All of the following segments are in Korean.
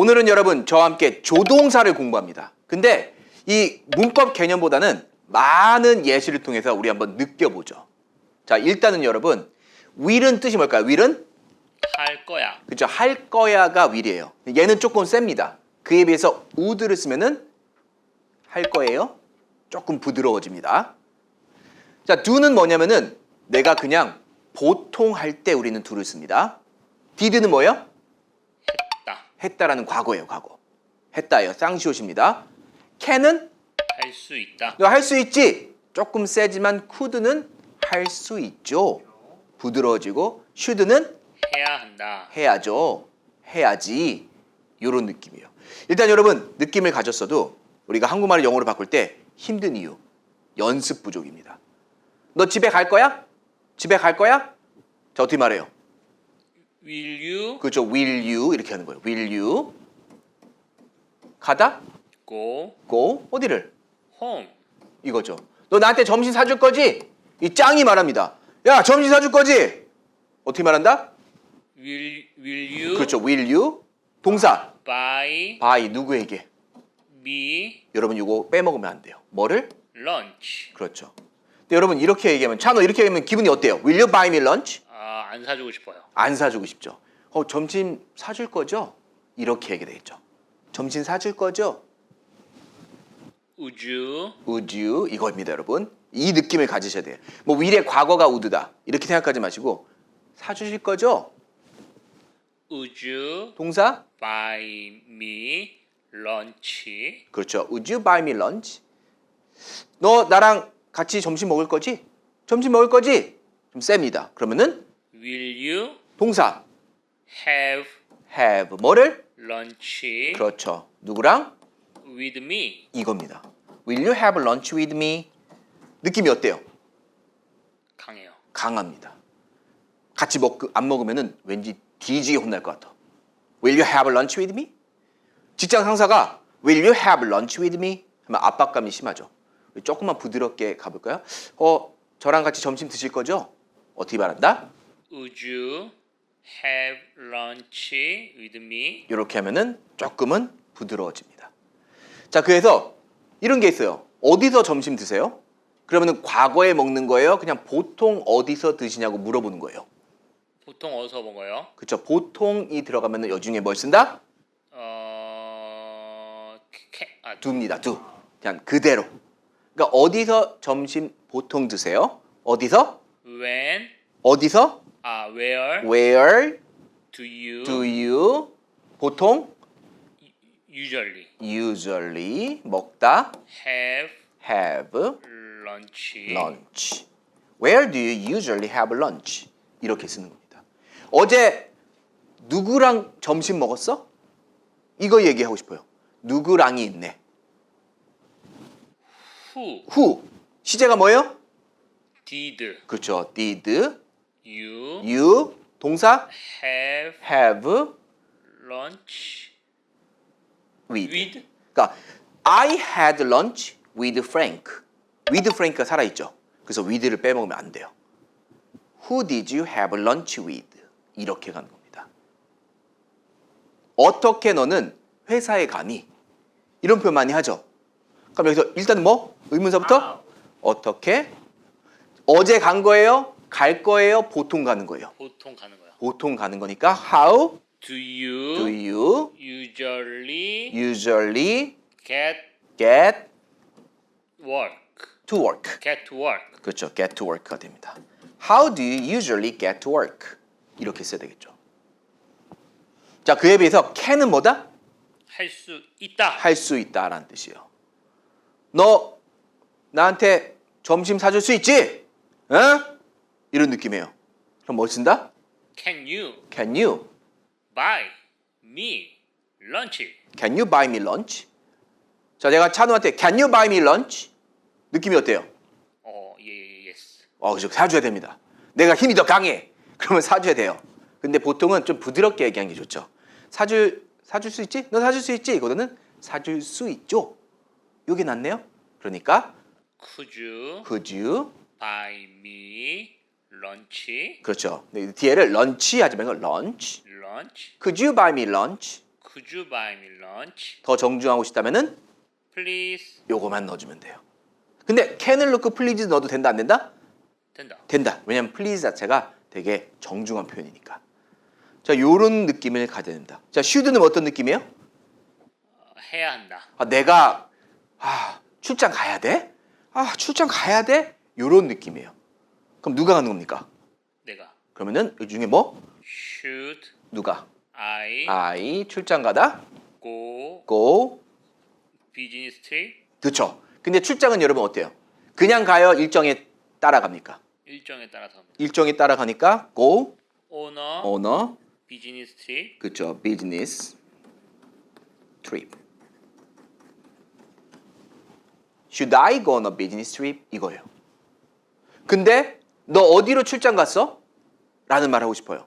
오늘은 여러분 저와 함께 조동사를 공부합니다. 근데 이 문법 개념보다는 많은 예시를 통해서 우리 한번 느껴보죠. 자, 일단은 여러분 will은 뜻이 뭘까요? will은 할 거야. 그죠? 할 거야가 will이에요. 얘는 조금 셉니다. 그에 비해서 would를 쓰면은 할 거예요. 조금 부드러워집니다. 자, do는 뭐냐면은 내가 그냥 보통 할 때 우리는 do를 씁니다. did는 뭐예요? 나. 했다라는 과거예요, 과거. 했다예요. 쌍시옷입니다. can은 할 수 있다. 너 할 수 있지. 조금 세지만 could는 할 수 있죠. 부드러워지고 should는 해야 한다. 해야죠. 해야지. 요런 느낌이에요. 일단 여러분 느낌을 가졌어도 우리가 한국말을 영어로 바꿀 때 힘든 이유 연습 부족입니다. 너 집에 갈 거야? 집에 갈 거야? 자 어떻게 말해요? Will you 그렇죠. Will you 이렇게 하는 거예요. Will you 가다? go Go 어디를? home? 이거죠. 너 나한테 점심 사줄 거지? 이 짱이 말합니다. 야 점심 사줄 거지? 어떻게 말한다? Will will you 그렇죠. Will you 동사 buy by 누구에게? me 여러분 이거 빼먹으면 안 돼요. 뭐를? lunch? 그렇죠. 근데 여러분 이렇게 얘기하면 찬호 이렇게 얘기하면 기분이 어때요? Will you buy me lunch? 아, 안 사주고 싶어요. 안 사주고 싶죠. 어 점심 사줄 거죠? 이렇게 얘기되겠죠. 점심 사줄 거죠? Would you Would you 이거입니다, 여러분. 이 느낌을 가지셔야 돼요. 뭐 will의 과거가 would다 이렇게 생각하지 마시고 사주실 거죠? would you 동사 buy me lunch? 그렇죠. Would you buy me lunch? 너 나랑 같이 점심 먹을 거지? 점심 먹을 거지? 좀 셉니다. 그러면은 Will you 동사 have have 뭐를? lunch 그렇죠. 누구랑? with me? 이겁니다. Will you have lunch with me? 느낌이 어때요? 강해요. 강합니다. 같이 먹, 안 먹으면은 왠지 뒤지게 혼날 것 같아. Will you have lunch with me? 직장 상사가 Will you have lunch with me? 하면 압박감이 심하죠. 조금만 부드럽게 가볼까요? 어, 저랑 같이 점심 드실 거죠? 어떻게 말한다? Would you have lunch with me? 이렇게 하면은 조금은 부드러워집니다. 자, 그래서 이런 게 있어요. 어디서 점심 드세요? 그러면은 과거에 먹는 거예요? 그냥 보통 어디서 드시냐고 물어보는 거예요. 보통 어디서 먹어요? 그렇죠. 보통이 들어가면은 여중에 뭘 쓴다? 어, 캐, 아, 두입니다. 두. 그냥 그대로. 그러니까 어디서 점심 보통 드세요? 어디서? when, 어디서? 아, where Where do you do you 보통 usually usually 먹다 have have lunch? lunch? Where do you usually have lunch? 이렇게 쓰는 겁니다. 어제 누구랑 점심 먹었어? 이거 얘기하고 싶어요. 누구랑이 있네. Who who 시제가 뭐예요? did 그렇죠. did you you 동사 have have lunch with. with? 그러니까 I had lunch with Frank. with Frank가 살아 있죠. 그래서 with를 빼먹으면 안 돼요. Who did you have lunch with? 이렇게 가는 겁니다. 어떻게 너는 회사에 가니? 이런 표현 많이 하죠. 그럼 여기서 일단 뭐 의문사부터 어떻게 어제 간 거예요? 갈 거예요? 보통 가는 거예요? 보통 가는 거야. 보통 가는 거니까 how Do you do you usually usually get get work? to work? Get to work. 그렇죠. get to work가 됩니다. How do you usually get to work? 이렇게 써야 되겠죠. 자, 그에 비해서 can은 뭐다? 할 수 있다. 할 수 있다라는 뜻이에요. 너 나한테 점심 사줄 수 있지? 어? 이런 느낌이에요. 그럼 뭐 쓴다? Can you Can you? buy me lunch? Can you buy me lunch? 자, 내가 찬우한테 Can you buy me lunch? 느낌이 어때요? 어, 예, 예, yes. 어, 그죠. 사줘야 됩니다. 내가 힘이 더 강해. 그러면 사줘야 돼요. 근데 보통은 좀 부드럽게 얘기하는 게 좋죠. 사줄 사줄 수 있지? 너 사줄 수 있지? 이거는 사줄 수 있죠. 요게 낫네요. 그러니까 Could you could you buy me lunch? 그렇죠. 뒤에를 런치 하지 말고 lunch. Lunch? Could you buy me lunch? Could you buy me lunch? 더 정중하고 싶다면은 Please. 요거만 넣어주면 돼요. 근데 can을 넣고 please 넣어도 된다 안 된다? 된다. 된다. 왜냐면 please 자체가 되게 정중한 표현이니까. 자, 요런 느낌을 가져야 된다. 자, should는 어떤 느낌이에요? 어, 해야 한다. 아, 내가 아, 출장 가야 돼? 아, 출장 가야 돼? 요런 느낌이에요. 그럼 누가 가는 겁니까? 내가. 그러면은 이 중에 뭐? Should 누가? I I 출장 가다 go go business trip? 그쵸 근데 출장은 여러분 어때요? 그냥 가요 일정에 따라갑니까? 일정에 따라서 합니다. 일정에 따라가니까 go Owner a business trip. 그쵸 business trip Should I go on a business trip? 이거예요 근데 너 어디로 출장 갔어? 라는 말 하고 싶어요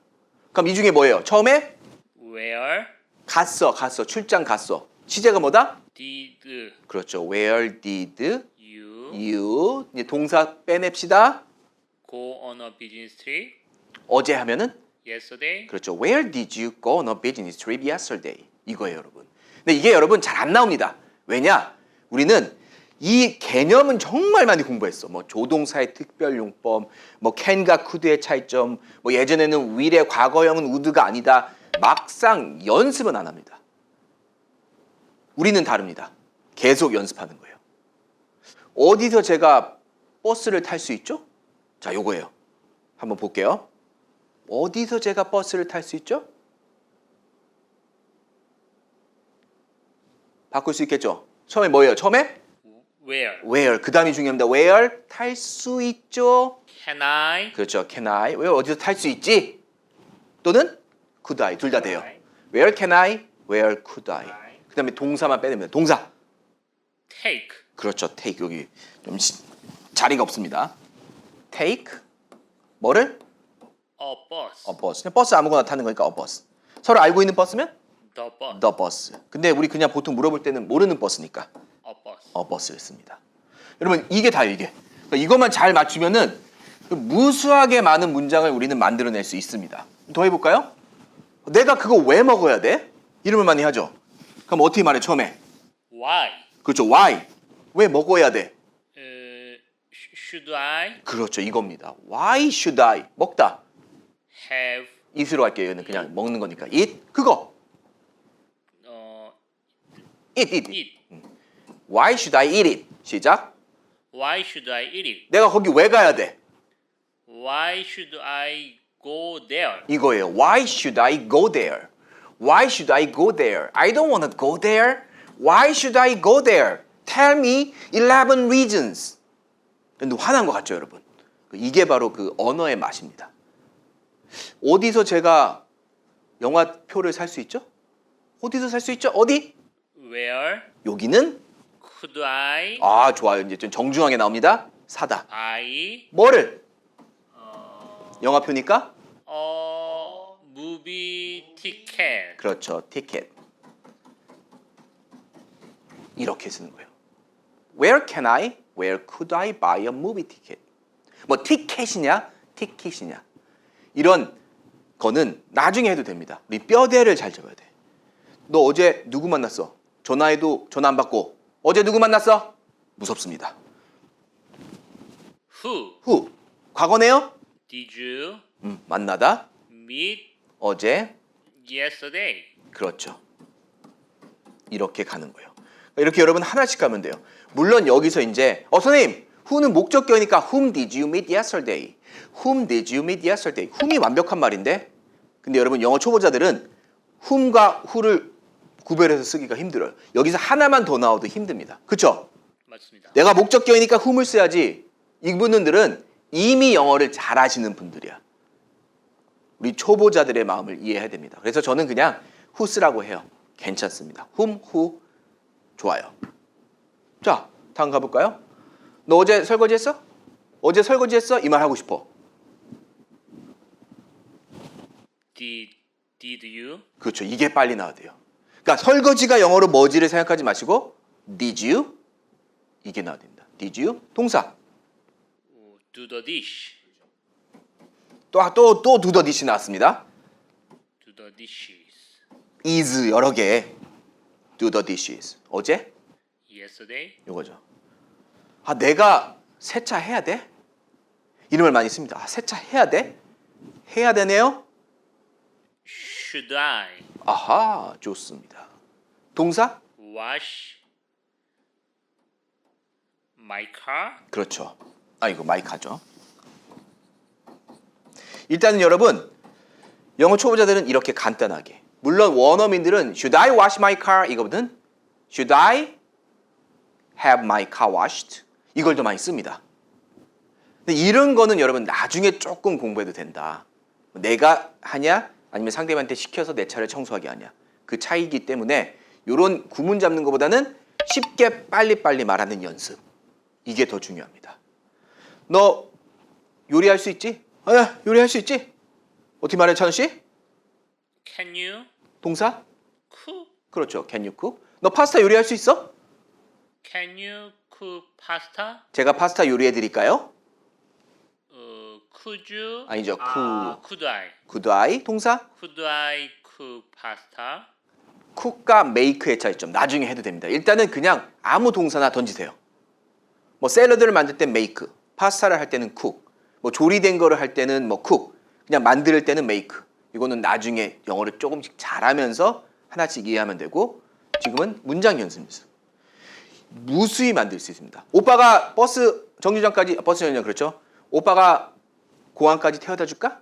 그럼 이 중에 뭐예요? 처음에 Where 갔어 갔어 출장 갔어 시제가 뭐다? did 그렇죠 Where did you you 이제 동사 빼냅시다 go on a business trip 어제 하면은 yesterday? 그렇죠. Where did you go on a business trip yesterday? 이거예요, 여러분. 근데 이게 여러분 잘 안 나옵니다. 왜냐? 우리는 이 개념은 정말 많이 공부했어. 뭐 조동사의 특별용법, 뭐 can과 could의 차이점, 뭐 예전에는 will의 과거형은 would가 아니다. 막상 연습은 안 합니다. 우리는 다릅니다. 계속 연습하는 거예요. 어디서 제가 버스를 탈 수 있죠? 자, 요거예요. 한번 볼게요. 어디서 제가 버스를 탈 수 있죠? 바꿀 수 있겠죠? 처음에 뭐예요? 처음에 Where where 그 다음이 중요합니다. where 탈 수 있죠? can I 그렇죠. can I where 어디서 탈 수 있지? 또는 could I 둘 다 돼요. where can I? where could I? 그 다음에 동사만 빼냅니다. 동사 take 그렇죠. take 여기 좀 시- 자리가 없습니다. take 뭐를? a bus? 어 버스. 그냥 버스 아무거나 타는 거니까 어 버스. 서로 알고 있는 버스면 the bus? the bus. 근데 우리 그냥 보통 물어볼 때는 모르는 버스니까 a bus. 어 버스를 씁니다. 여러분 이게 다요 이게. 그러니까 이것만 잘 맞추면은 무수하게 많은 문장을 우리는 만들어낼 수 있습니다. 더 해볼까요? 내가 그거 왜 먹어야 돼? 이름을 많이 하죠. 그럼 어떻게 말해 처음에? Why? 그렇죠. Why? 왜 먹어야 돼? Uh, sh- should I 그렇죠. 이겁니다. Why should I? 먹다. have eat으로 할게요. 얘는 그냥 먹는 거니까. eat 그거. uh, eat eat. eat? Why should I eat it? 시작. Why should I eat it? 내가 거기 왜 가야 돼? Why should I go there? 이거예요. Why should I go there? Why should I go there? I don't want to go there. Why should I go there? Tell me 11 reasons. 근데 화난 것 같죠, 여러분? 이게 바로 그 언어의 맛입니다. 어디서 제가 영화표를 살 수 있죠? 어디서 살 수 있죠? 어디? Where 여기는 could I 아 좋아요. 이제 좀 정중하게 나옵니다. 사다. buy 뭐를? 영화표니까 a movie ticket? 그렇죠. 티켓. 이렇게 쓰는 거예요. Where can I? Where could I buy a movie ticket? 뭐 티켓이냐? 티켓이냐? 이런 거는 나중에 해도 됩니다. 우리 뼈대를 잘 잡아야 돼. 너 어제 누구 만났어? 전화해도 전화 안 받고 어제 누구 만났어? 무섭습니다. Who 후 과거네요? did you 음, 만나다 meet 어제 yesterday? 그렇죠. 이렇게 가는 거예요. 이렇게 여러분 하나씩 가면 돼요. 물론 여기서 이제 어 선생님, who는 목적격이니까 whom did you meet yesterday? whom did you meet yesterday? whom이 완벽한 말인데 근데 여러분 영어 초보자들은 whom과 who를 구별해서 쓰기가 힘들어요. 여기서 하나만 더 나와도 힘듭니다. 그렇죠? 맞습니다. 내가 목적격이니까 whom을 써야지. 이분들은 이미 영어를 잘하시는 분들이야. 우리 초보자들의 마음을 이해해야 됩니다. 그래서 저는 그냥 쓰라고 해요. 괜찮습니다. whom, who 좋아요. 자, 다음 가볼까요? 너 어제 설거지했어? 어제 설거지했어? 이 말 하고 싶어. Did did you 그렇죠. 이게 빨리 나와야 돼요. 그러니까 설거지가 영어로 뭐지를 생각하지 마시고 did you 이게 나와야 됩니다. did you 동사 do the dish? 또또또 두더디시 나왔습니다. Do the dishes? is 여러 개. do the dishes. 어제? Yesterday. 이거죠. 아, 내가 세차 해야 돼? 이런 말 많이 씁니다. 아, 세차 해야 돼? 해야 되네요? Should I 아하, 좋습니다. 동사? wash my car? 그렇죠. 아, 이거 마이카죠. 일단은 여러분, 영어 초보자들은 이렇게 간단하게. 물론 원어민들은 should I wash my car 이거거든. should I have my car washed? 이걸 더 많이 씁니다. 근데 이런 거는 여러분 나중에 조금 공부해도 된다. 내가 하냐 아니면 상대방한테 시켜서 내 차를 청소하게 하냐. 그 차이기 때문에 이런 구문 잡는 것보다는 쉽게 빨리빨리 말하는 연습. 이게 더 중요합니다. 너 요리할 수 있지? 아, 요리할 수 있지? 어떻게 말해, 찬우 씨? Can you 동사? cook? 그렇죠. Can you cook? 너 파스타 요리할 수 있어? Can you cook pasta? 제가 파스타 요리해 드릴까요? 어, could you? 아니죠. 아, could. could I? could I? 동사? Could I cook pasta? cook과 make의 차이점 나중에 해도 됩니다. 일단은 그냥 아무 동사나 던지세요. 뭐 샐러드를 만들 땐 make, 파스타를 할 때는 cook, 뭐 조리된 거를 할 때는 뭐 cook, 그냥 만들 때는 make. 이거는 나중에 영어를 조금씩 잘하면서 하나씩 이해하면 되고 지금은 문장 연습입니다. 무수히 만들 수 있습니다. 오빠가 버스 정류장까지 버스 정류장 그렇죠? 오빠가 공항까지 태워다 줄까?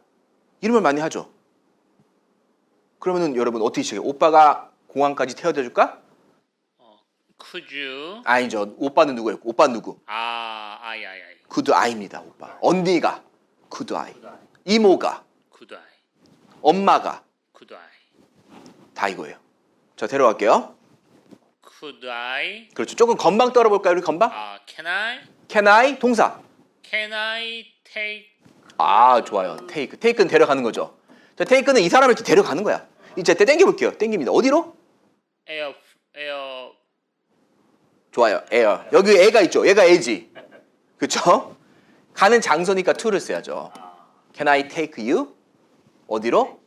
이런 말 많이 하죠. 그러면은 여러분 어떻게 시작해요? 오빠가 공항까지 태워다 줄까? Could you? 아니죠. 오빠는 누구예요? 오빠 누구? 아, 아이, 아이, 아이. could I입니다. 오빠. 언니가 could I. 이모가 Could I? 엄마가 Could I? 다 이거예요. 자 데려갈게요. Could I? 그렇죠. 조금 건방 떨어볼까요? 우리 건방? 아, can I? Can I? 동사. Can I take? 아 좋아요. take. take는 데려가는 거죠. 자 take는 이 사람을 이렇게 데려가는 거야. 이제 때 땡겨 볼게요. 땡깁니다. 어디로? air, air. 좋아요. air. 여기 애가 있죠. 얘가 애지. 그렇죠? 가는 장소니까 to를 써야죠. Can I take you? 어디로?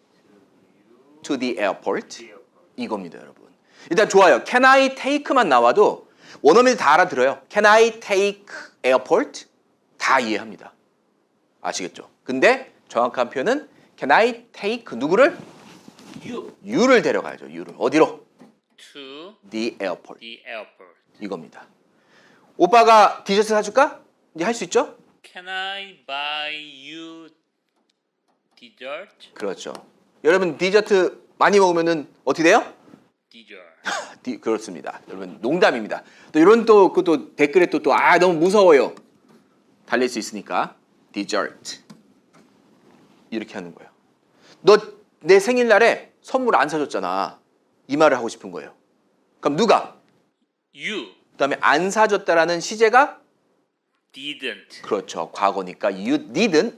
To the airport. 이겁니다, 여러분. 일단 좋아요. Can I take만 나와도 원어민들 다 알아들어요. Can I take airport? 다 이해합니다. 아시겠죠? 근데 정확한 표현은 Can I take 누구를? You. you를 데려가야죠. you를 어디로? To The airport. the airport. 이겁니다. 오빠가 디저트 사줄까? 이제 할 수 있죠? Can I buy you dessert? 그렇죠. 여러분 디저트 많이 먹으면은 어떻게 돼요? Dessert. 디- 그렇습니다. 여러분 농담입니다. 또 이런 또 그것도 댓글에 또 또 아 너무 무서워요. 달릴 수 있으니까 dessert 이렇게 하는 거예요. 너 내 생일날에 선물 안 사줬잖아. 이 말을 하고 싶은 거예요. 그럼 누가? You 그다음에 안 사줬다라는 시제가 didn't 그렇죠. 과거니까 you didn't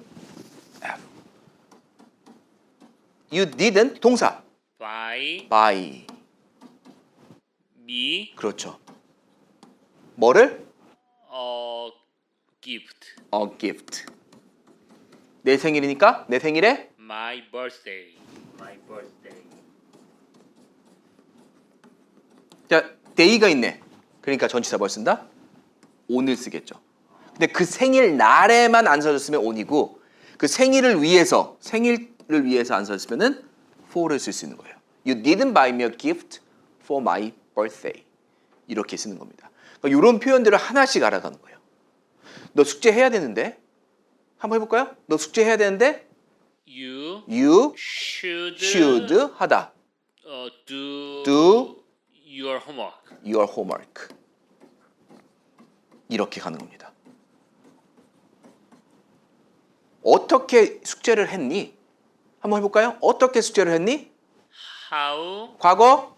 you didn't 동사 buy buy me 그렇죠. 뭐를? a gift. a gift. 내 생일이니까 내 생일에 My birthday. My birthday. 자 day가 있네. 그러니까 전치사 뭘 쓴다? on을 쓰겠죠. 근데 그 생일 날에만 안 써줬으면 on이고 그 생일을 위해서 생일을 위해서 안 써줬으면은 for를 쓸 수 있는 거예요. You didn't buy me a gift for my birthday. 이렇게 쓰는 겁니다. 그러니까 이런 표현들을 하나씩 알아가는 거예요. 너 숙제 해야 되는데 한번 해볼까요? 너 숙제 해야 되는데 You you should should 하다 uh, do do your homework. your homework 이렇게 가는 겁니다. 어떻게 숙제를 했니? 한번 해볼까요? 어떻게 숙제를 했니? How 과거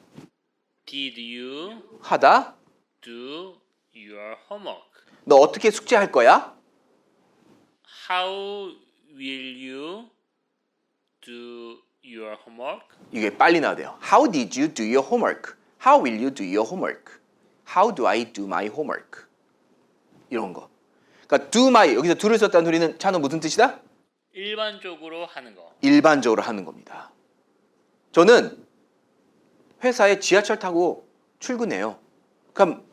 did you 하다. do your homework? 너 어떻게 숙제할 거야? How will you do your homework? 이게 빨리 나와야 돼요. How did you do your homework? How will you do your homework? How do I do my homework? 이런 거. 그러니까 do my 여기서 do를 썼다는 소리는 찬호 무슨 뜻이다? 일반적으로 하는 거. 일반적으로 하는 겁니다. 저는 회사에 지하철 타고 출근해요. 그럼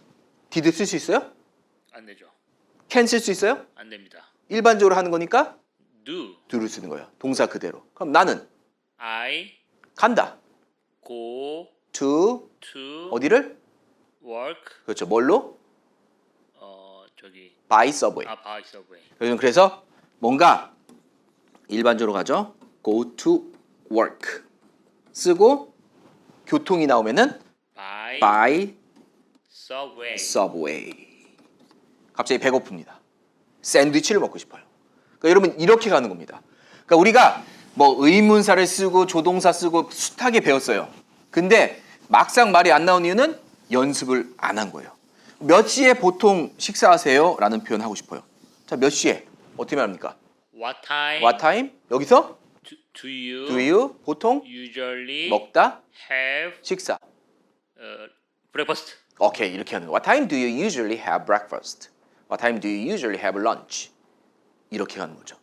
did 쓸 수 있어요? 안 되죠. can 쓸 수 있어요? 안 됩니다. 일반적으로 하는 거니까 Do. do를 쓰는 거예요. 동사 그대로. 그럼 나는 I 간다. go to to 어디를? work. 그렇죠. 뭘로? 어 저기 by subway. 아 by subway. 그래서- 그래서 뭔가 일반적으로 가죠. go to work 쓰고 교통이 나오면은 by by subway. subway. 갑자기 배고픕니다. 샌드위치를 먹고 싶어요. 그러니까 여러분 이렇게 가는 겁니다. 그러니까 우리가 뭐 의문사를 쓰고 조동사 쓰고 숱하게 배웠어요. 근데 막상 말이 안 나온 이유는 연습을 안 한 거예요. 몇 시에 보통 식사하세요? 라는 표현 하고 싶어요. 자, 몇 시에? 어떻게 말합니까? What time What time? 여기서 do, do you do you 보통 usually 먹다 have 식사. uh, breakfast? 오케이 이렇게 하는 거. What time do you usually have breakfast? What time do you usually have lunch? 이렇게 가는 거죠.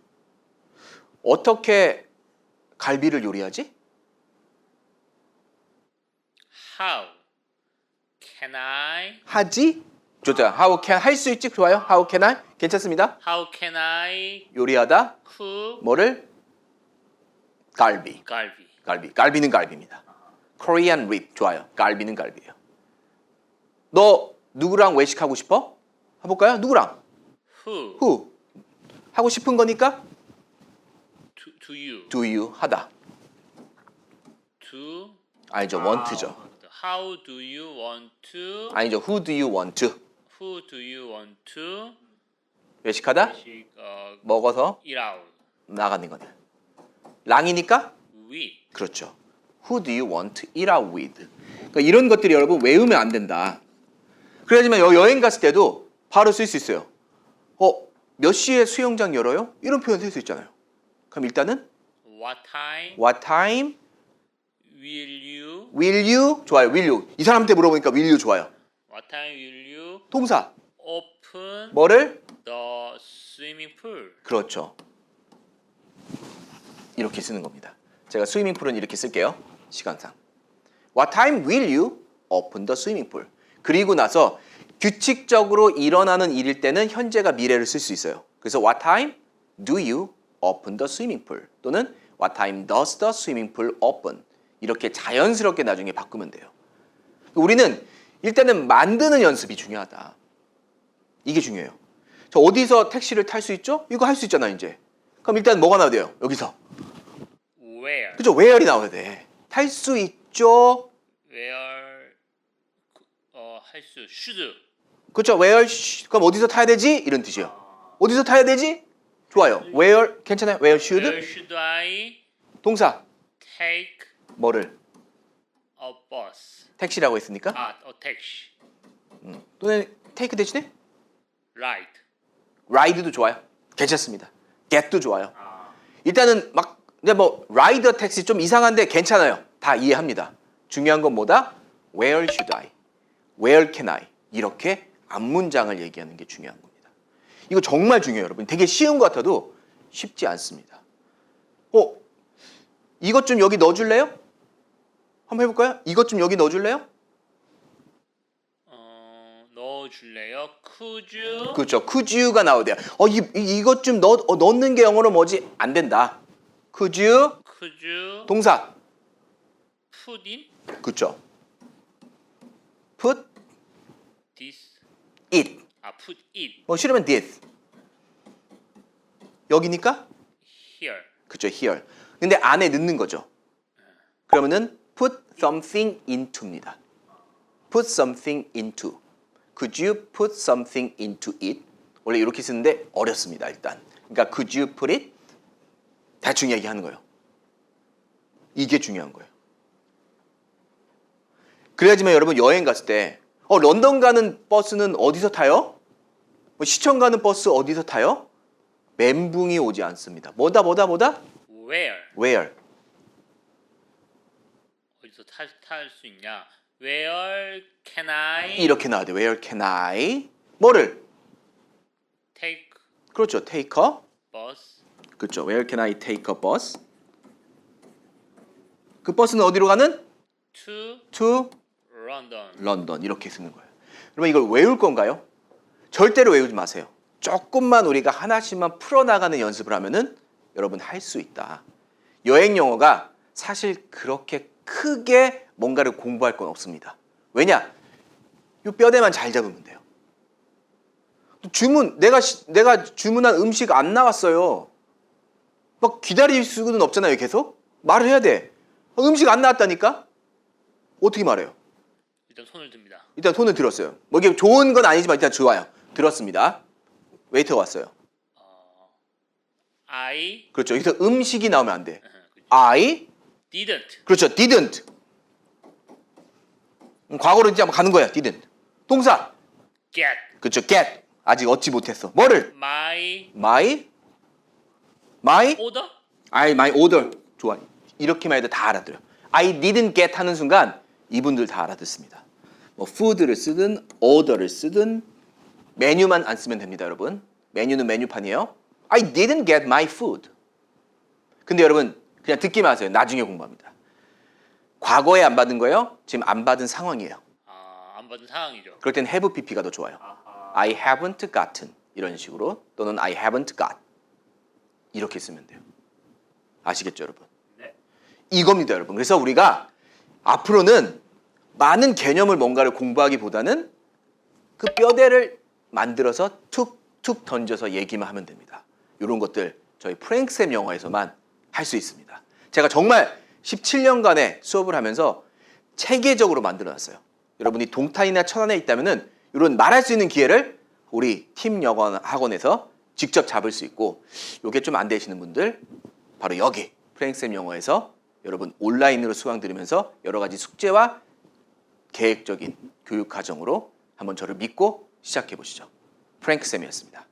어떻게 갈비를 요리하지? How can I 하지? 좋죠. How can 할 수 있지? 좋아요. How can I? 괜찮습니다. how can I 요리하다 cook 뭐를? 갈비. 갈비? 갈비. 갈비는 갈비입니다. Korean rib 좋아요. 갈비는 갈비예요. 너 누구랑 외식하고 싶어? 해볼까요? 누구랑? Who Who? 하고 싶은 거니까 to, to you do you 하다. to 알죠? want죠. how do you want to 아니죠. Who do you want to? who do you want to 외식하다? 식, 어, 먹어서 eat out 나가는 거네. 랑이니까 with 그렇죠. Who do you want to eat out with? 그러니까 이런 것들이 여러분 외우면 안 된다. 그래야지만 여- 여행 갔을 때도 바로 쓸 수 있어요. 어, 몇 시에 수영장 열어요? 이런 표현 쓸 수 있잖아요. 그럼 일단은 what time what time will you will you? 좋아요. will you. 이 사람한테 물어보니까 will you 좋아요. what time will you 동사. open 뭐를? the swimming pool 그렇죠. 이렇게 쓰는 겁니다. 제가 스위밍 풀은 이렇게 쓸게요. 시간상. What time will you open the swimming pool? 그리고 나서 규칙적으로 일어나는 일일 때는 현재가 미래를 쓸 수 있어요. 그래서 What time do you open the swimming pool? 또는 What time does the swimming pool open? 이렇게 자연스럽게 나중에 바꾸면 돼요. 우리는 일단은 만드는 연습이 중요하다. 이게 중요해요. 저 어디서 택시를 탈 수 있죠? 이거 할 수 있잖아 이제. 그럼 일단 뭐가 나와야 돼요? 여기서. where 그죠? where이 나와야 돼. 탈 수 있죠? where 어, 할수 should 그죠? where 그럼 어디서 타야 되지? 이런 뜻이에요. 어디서 타야 되지? 좋아요. where 괜찮아요? where should? where should I 동사 take 뭐를? a bus 택시라고 했으니까. 아 a taxi 또는 take 대신에 right ride도 좋아요. 괜찮습니다. get도 좋아요. 일단은 막 이제 뭐 라이더 택시 좀 이상한데 괜찮아요. 다 이해합니다. 중요한 건 뭐다? Where should I? Where can I? 이렇게 앞문장을 얘기하는 게 중요한 겁니다. 이거 정말 중요해요, 여러분. 되게 쉬운 것 같아도 쉽지 않습니다. 어, 이것 좀 여기 넣어줄래요? 한번 해볼까요? 이것 좀 여기 넣어줄래요? 어, 넣어줄래요? Could you 그렇죠. Could you가 나와야 돼요. 어, 이, 이- 이 것 좀 넣, 어, 넣는 게 영어로 뭐지? 안 된다. Could you? could you 동사. put in 그렇죠. Put it. 아 put it 뭐 싫으면 this. 여기니까 here 그렇죠. here. 근데 안에 넣는 거죠. 그러면은 put something into입니다. put something into. Could you put something into it? 원래 이렇게 쓰는데 어렵습니다. 일단. 그러니까 could you put it? 대충 얘기하는 거예요. 이게 중요한 거예요. 그래야지만 여러분 여행 갔을 때, 어 런던 가는 버스는 어디서 타요? 뭐 시청 가는 버스 어디서 타요? 멘붕이 오지 않습니다. 뭐다 뭐다 뭐다? where Where? 어디서 탈 수 있냐 where can I 이렇게 나와야 돼. Where can I? 뭐를? take 그렇죠. Take a. bus 그렇죠. Where can I take a bus? 그 버스는 어디로 가는? to to London. 런던 이렇게 쓰는 거예요. 그러면 이걸 외울 건가요? 절대로 외우지 마세요. 조금만 우리가 하나씩만 풀어나가는 연습을 하면은 여러분 할 수 있다. 여행 영어가 사실 그렇게 크게 뭔가를 공부할 건 없습니다. 왜냐? 이 뼈대만 잘 잡으면 돼요. 주문 내가 시- 내가 주문한 음식 안 나왔어요. 막 기다릴 수는 없잖아요. 계속 말을 해야 돼. 어, 음식 안 나왔다니까? 어떻게 말해요? 일단 손을 듭니다. 일단 손을 들었어요. 뭐 이게 좋은 건 아니지만 일단 좋아요. 들었습니다. 웨이터가 왔어요. 어, I 그렇죠. 여기서 음식이 나오면 안 돼. 그죠. I didn't 그렇죠. didn't. 음, 과거로 이제 한번 가는 거야. didn't. 동사 get 그렇죠. get 아직 얻지 못했어. 뭐를? my my my order. I my order 좋아. 이렇게만 해도 다 알아들어. I didn't get 하는 순간 이분들 다 알아듣습니다. 뭐 food를 쓰든 order를 쓰든 메뉴만 안 쓰면 됩니다, 여러분. 메뉴는 메뉴판이에요. I didn't get my food. 근데 여러분 그냥 듣기만 하세요. 나중에 공부합니다. 과거에 안 받은 거예요. 지금 안 받은 상황이에요. 아, 안 받은 상황이죠. 그럴 땐 have pp가 더 좋아요. 아하. I haven't gotten 이런 식으로 또는 I haven't got 이렇게 쓰면 돼요. 아시겠죠, 여러분? 네. 이겁니다, 여러분. 그래서 우리가 앞으로는 많은 개념을 뭔가를 공부하기보다는 그 뼈대를 만들어서 툭툭 던져서 얘기만 하면 됩니다. 이런 것들 저희 프랭크쌤 영어에서만 할 수 있습니다. 제가 정말 17년간의 수업을 하면서 체계적으로 만들어 놨어요. 여러분이 동탄이나 천안에 있다면은 이런 말할 수 있는 기회를 우리 팀 영어 학원에서 직접 잡을 수 있고 이게 좀 안 되시는 분들 바로 여기 프랭크쌤 영어에서 여러분 온라인으로 수강 들으면서 여러 가지 숙제와 계획적인 교육 과정으로 한번 저를 믿고 시작해 보시죠. 프랭크 쌤이었습니다.